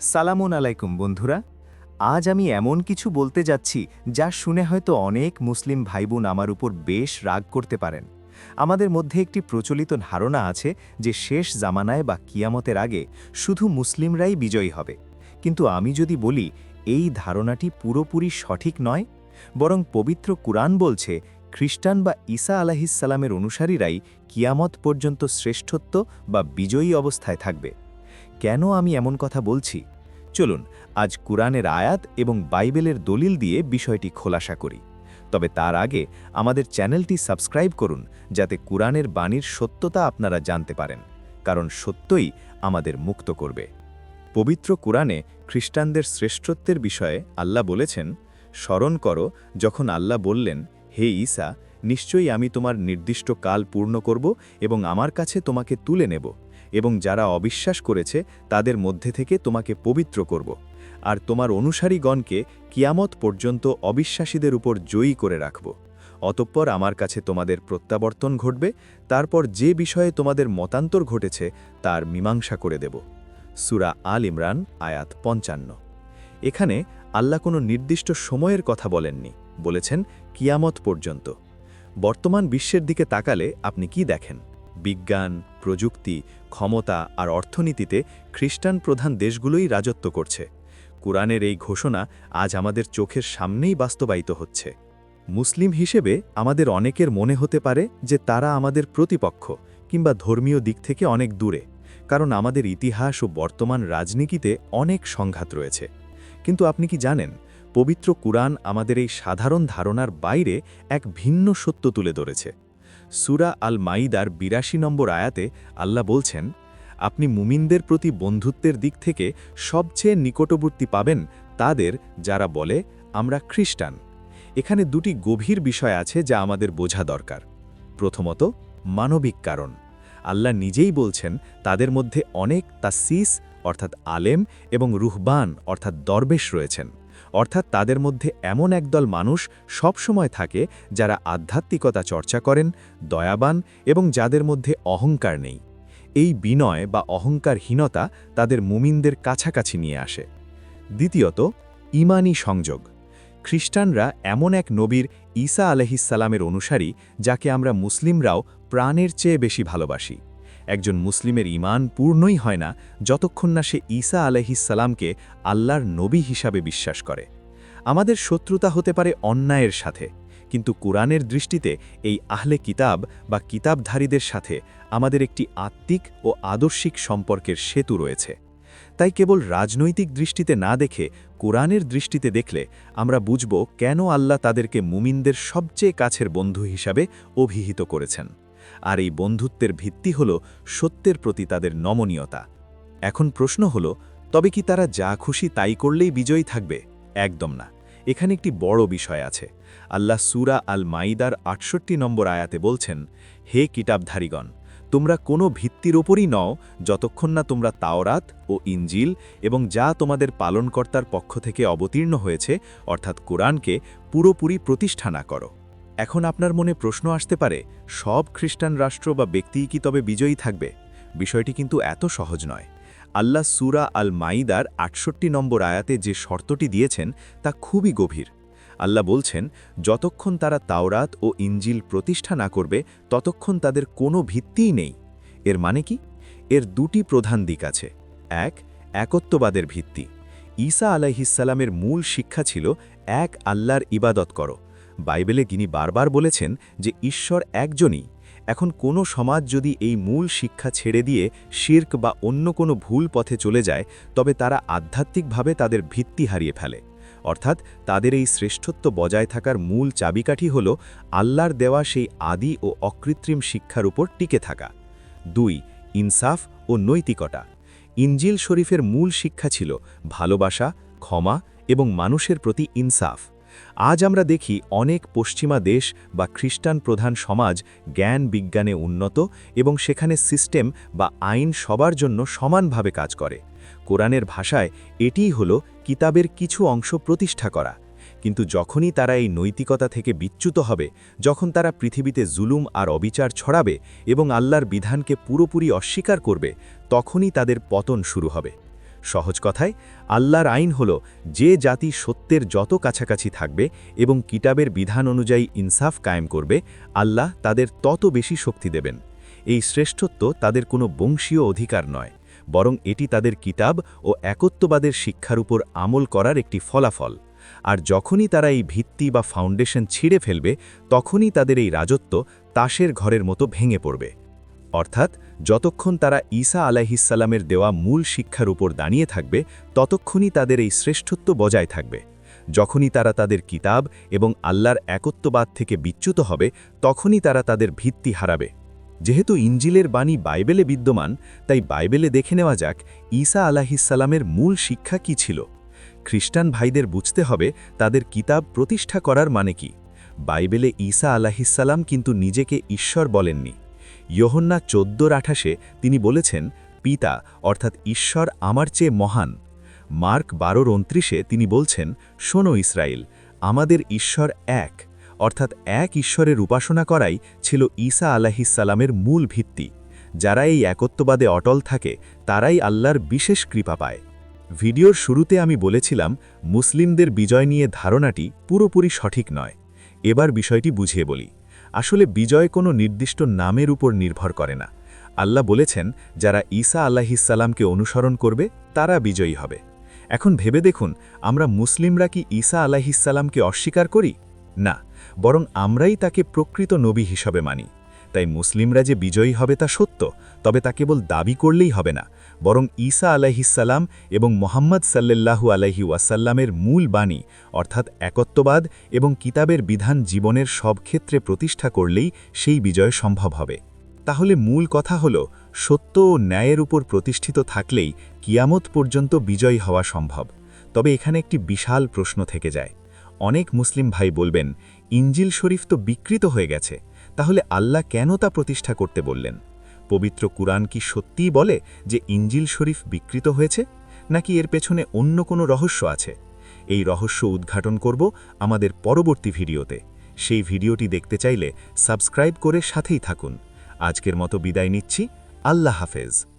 সালামুন আলাইকুম, বন্ধুরা। আজ আমি এমন কিছু বলতে যাচ্ছি যা শুনে হয়তো অনেক মুসলিম ভাইবোন আমার উপর বেশ রাগ করতে পারেন। আমাদের মধ্যে একটি প্রচলিত ধারণা আছে যে শেষ জামানায় বা কিয়ামতের আগে শুধু মুসলিমরাই বিজয়ী হবে। কিন্তু আমি যদি বলি, এই ধারণাটি পুরোপুরি সঠিক নয়, বরং পবিত্র কুরআন বলছে, খ্রিস্টান বা ঈসা আলাহিসাল্লামের অনুসারীরাই কিয়ামত পর্যন্ত শ্রেষ্ঠত্ব বা বিজয়ী অবস্থায় থাকবে। কেন আমি এমন কথা বলছি? চলুন, আজ কুরআনের আয়াত এবং বাইবেলের দলিল দিয়ে বিষয়টি খোলাসা করি। তবে তার আগে আমাদের চ্যানেলটি সাবস্ক্রাইব করুন, যাতে কুরআনের বাণীর সত্যতা আপনারা জানতে পারেন, কারণ সত্যই আমাদের মুক্ত করবে। পবিত্র কুরআনে খ্রিস্টানদের শ্রেষ্ঠত্বের বিষয়ে আল্লাহ বলেছেন, স্মরণ করো, যখন আল্লাহ বললেন, হে ঈসা, নিশ্চয়ই আমি তোমার নির্দিষ্ট কাল পূর্ণ করব এবং আমার কাছে তোমাকে তুলে নেব। এবং যারা অবিশ্বাস করেছে, তাদের মধ্যে থেকে তোমাকে পবিত্র করব। আর তোমার অনুসারীগণকে কিয়ামত পর্যন্ত অবিশ্বাসীদের উপর জয়ী করে রাখব। অতঃপর আমার কাছে তোমাদের প্রত্যাবর্তন ঘটবে, তারপর যে বিষয়ে তোমাদের মতান্তর ঘটেছে, তার মীমাংসা করে দেব। সুরা আল ইমরান, আয়াত পঞ্চান্ন। এখানে আল্লাহ কোনো নির্দিষ্ট সময়ের কথা বলেননি, বলেছেন কিয়ামত পর্যন্ত। বর্তমান বিশ্বের দিকে তাকালে আপনি কি দেখেন? বিজ্ঞান, প্রযুক্তি, ক্ষমতা আর অর্থনীতিতে খ্রিস্টান প্রধান দেশগুলোই রাজত্ব করছে। কুরআনের এই ঘোষণা আজ আমাদের চোখের সামনেই বাস্তবায়িত হচ্ছে। মুসলিম হিসেবে আমাদের অনেকের মনে হতে পারে যে তারা আমাদের প্রতিপক্ষ কিংবা ধর্মীয় দিক থেকে অনেক দূরে, কারণ আমাদের ইতিহাস ও বর্তমান রাজনীতিতে অনেক সংঘাত রয়েছে। কিন্তু আপনি কি জানেন, পবিত্র কুরআন আমাদের এই সাধারণ ধারণার বাইরে এক ভিন্ন সত্য তুলে ধরেছে? সুরা আল মাইদার বিরাশি নম্বর আয়াতে আল্লাহ বলছেন, আপনি মুমিনদের প্রতি বন্ধুত্বের দিক থেকে সবচেয়ে নিকটবর্তী পাবেন তাদের যারা বলে, আমরা খ্রিস্টান। এখানে দুটি গভীর বিষয় আছে যা আমাদের বোঝা দরকার। প্রথমত, মানবিক কারণ। আল্লাহ নিজেই বলছেন, তাদের মধ্যে অনেক তাসিস অর্থাৎ আলেম এবং রুহবান, অর্থাৎ দরবেশ রয়েছেন। অর্থাৎ তাদের মধ্যে এমন একদল মানুষ সবসময় থাকে যারা আধ্যাত্মিকতা চর্চা করেন, দয়াবান এবং যাদের মধ্যে অহংকার নেই। এই বিনয় বা অহংকারহীনতা তাদের মুমিনদের কাছাকাছি নিয়ে আসে। দ্বিতীয়ত, ইমানি সংযোগ। খ্রিস্টানরা এমন এক নবীর ঈসা আলহিসাল্লামের অনুসারী যাকে আমরা মুসলিমরাও প্রাণের চেয়ে বেশি ভালোবাসি। একজন মুসলিমের ইমান পূর্ণই হয় না যতক্ষণ না সে ঈসা আলহিসাল্লামকে আল্লাহর নবী হিসাবে বিশ্বাস করে। আমাদের শত্রুতা হতে পারে অন্যায়ের সাথে, কিন্তু কোরআনের দৃষ্টিতে এই আহলে কিতাব বা কিতাবধারীদের সাথে আমাদের একটি আত্মিক ও আদর্শিক সম্পর্কের সেতু রয়েছে। তাই কেবল রাজনৈতিক দৃষ্টিতে না দেখে কোরআনের দৃষ্টিতে দেখলে আমরা বুঝব কেন আল্লাহ তাদেরকে মুমিনদের সবচেয়ে কাছের বন্ধু হিসাবে অভিহিত করেছেন। আর এই বন্ধুত্বের ভিত্তি হল সত্যের প্রতি তাদের নমনীয়তা। এখন প্রশ্ন হল, তবে কি তারা যা খুশি তাই করলেই বিজয়ী থাকবে? একদম না। এখানে একটি বড় বিষয় আছে। আল্লাহ সুরা আল মাইদার আটষট্টি নম্বর আয়াতে বলছেন, হে কিতাবধারীগণ, তোমরা কোনো ভিত্তির ওপরই নও যতক্ষণ না তোমরা তাওরাত ও ইঞ্জিল এবং যা তোমাদের পালনকর্তার পক্ষ থেকে অবতীর্ণ হয়েছে, অর্থাৎ কোরআনকে পুরোপুরি প্রতিষ্ঠা না করো। এখন আপনার মনে প্রশ্ন আসতে পারে, সব খ্রিস্টান রাষ্ট্র বা ব্যক্তিই কি তবে বিজয়ী থাকবে? বিষয়টি কিন্তু এত সহজ নয়। আল্লাহ সুরা আল মাইদার আটষট্টি নম্বর আয়াতে যে শর্তটি দিয়েছেন, তা খুবই গভীর। আল্লাহ বলছেন, যতক্ষণ তারা তাওরাত ও ইঞ্জিল প্রতিষ্ঠা না করবে, ততক্ষণ তাদের কোনো ভিত্তিই নেই। এর মানে কি? এর দুটি প্রধান দিক আছে। এক, একত্ববাদের ভিত্তি। ঈসা আলাইহিসাল্লামের মূল শিক্ষা ছিল, এক আল্লাহর ইবাদত করো। বাইবেলে তিনি বারবার বলেছেন যে ঈশ্বর একজনই। এখন কোনো সমাজ যদি এই মূল শিক্ষা ছেড়ে দিয়ে শির্ক বা অন্য কোনো ভুল পথে চলে যায়, তবে তারা আধ্যাত্মিকভাবে তাদের ভিত্তি হারিয়ে ফেলে। অর্থাৎ তাদের এই শ্রেষ্ঠত্ব বজায় থাকার মূল চাবিকাঠি হল আল্লাহর দেওয়া সেই আদি ও অকৃত্রিম শিক্ষার উপর টিকে থাকা। দুই, ইনসাফ ও নৈতিকতা। ইঞ্জিল শরীফের মূল শিক্ষা ছিল ভালোবাসা, ক্ষমা এবং মানুষের প্রতি ইনসাফ। আজ আমরা দেখি অনেক পশ্চিমা দেশ বা খ্রিস্টান প্রধান সমাজ জ্ঞান বিজ্ঞানে উন্নত এবং সেখানে সিস্টেম বা আইন সবার জন্য সমানভাবে কাজ করে। কোরআনের ভাষায় এটিই হল কিতাবের কিছু অংশ প্রতিষ্ঠা করা। কিন্তু যখনই তারা এই নৈতিকতা থেকে বিচ্যুত হবে, যখন তারা পৃথিবীতে জুলুম আর অবিচার ছড়াবে এবং আল্লাহর বিধানকে পুরোপুরি অস্বীকার করবে, তখনই তাদের পতন শুরু হবে। সহজ কথায়, আল্লাহর আইন হল যে জাতি সত্যের যত কাছাকাছি থাকবে এবং কিতাবের বিধান অনুযায়ী ইনসাফ কায়েম করবে, আল্লাহ তাদের তত বেশি শক্তি দেবেন। এই শ্রেষ্ঠত্ব তাদের কোনো বংশীয় অধিকার নয়, বরং এটি তাদের কিতাব ও একত্ববাদের শিক্ষার উপর আমল করার একটি ফলাফল। আর যখনই তারা এই ভিত্তি বা ফাউন্ডেশন ছিঁড়ে ফেলবে, তখনই তাদের এই রাজত্ব তাসের ঘরের মতো ভেঙে পড়বে। অর্থাৎ যতক্ষণ তারা ঈসা আলাহিসাল্লামের দেওয়া মূল শিক্ষার উপর দাঁড়িয়ে থাকবে, ততক্ষণই তাদের এই শ্রেষ্ঠত্ব বজায় থাকবে। যখনই তারা তাদের কিতাব এবং আল্লাহর একত্ববাদ থেকে বিচ্যুত হবে, তখনই তারা তাদের ভিত্তি হারাবে। যেহেতু ইঞ্জিলের বাণী বাইবেলে বিদ্যমান, তাই বাইবেলে দেখে নেওয়া যাক ঈসা আলাহিসাল্লামের মূল শিক্ষা কি ছিল। খ্রিস্টান ভাইদের বুঝতে হবে তাদের কিতাব প্রতিষ্ঠা করার মানে কি। বাইবেলে ঈসা আলাহিসাল্লাম কিন্তু নিজেকে ঈশ্বর বলেননি। ইয়োহন্না চোদ্দোর আঠাশে তিনি বলেছেন, পিতা, অর্থাৎ ঈশ্বর আমার চেয়ে মহান। মার্ক বারোর উনত্রিশে তিনি বলছেন, শোনো ইসরায়েল, আমাদের ঈশ্বর এক, অর্থাৎ এক ঈশ্বরের উপাসনা করাই ছিল ঈসা আলাহিসাল্লামের মূল ভিত্তি। যারা এই একত্ববাদে অটল থাকে, তারাই আল্লাহর বিশেষ কৃপা পায়। ভিডিওর শুরুতে আমি বলেছিলাম, মুসলিমদের বিজয় নিয়ে ধারণাটি পুরোপুরি সঠিক নয়। এবার বিষয়টি বুঝিয়ে বলি। আসলে বিজয় কোনো নির্দিষ্ট নামের উপর নির্ভর করে না। আল্লাহ বলেছেন, যারা ঈসা আল্লাহিসাল্লামকে অনুসরণ করবে, তারা বিজয়ী হবে। এখন ভেবে দেখুন, আমরা মুসলিমরা কি ঈসা আলাহিসাল্লামকে অস্বীকার করি? না, বরং আমরাই তাকে প্রকৃত নবী হিসাবে মানি। তাই মুসলিমরা যে বিজয়ী হবে তা সত্য, তবে তা কেবল দাবি করলেই হবে না, বরং ঈসা আলাহিসাল্লাম এবং মোহাম্মদ সাল্লাল্লাহু আলাইহি ওয়াসাল্লামের মূল বাণী, অর্থাৎ একত্ববাদ এবং কিতাবের বিধান জীবনের সব ক্ষেত্রে প্রতিষ্ঠা করলেই সেই বিজয় সম্ভব হবে। তাহলে মূল কথা হল, সত্য ও ন্যায়ের উপর প্রতিষ্ঠিত থাকলেই কিয়ামত পর্যন্ত বিজয়ী হওয়া সম্ভব। তবে এখানে একটি বিশাল প্রশ্ন থেকে যায়। অনেক মুসলিম ভাই বলবেন ইঞ্জিল শরীফ তো বিকৃত হয়ে গেছে। তাহলে আল্লাহ কেন তা প্রতিষ্ঠা করতে বললেন? পবিত্র কুরআন কি সত্যিই বলে যে ইঞ্জিল শরীফ বিকৃত হয়েছে? নাকি এর পেছনে অন্য কোনো রহস্য আছে? এই রহস্য উদ্ঘাটন করব আমাদের পরবর্তী ভিডিওতে। সেই ভিডিওটি দেখতে চাইলে সাবস্ক্রাইব করে সাথেই থাকুন। আজকের মতো বিদায় নিচ্ছি। আল্লাহ হাফেজ।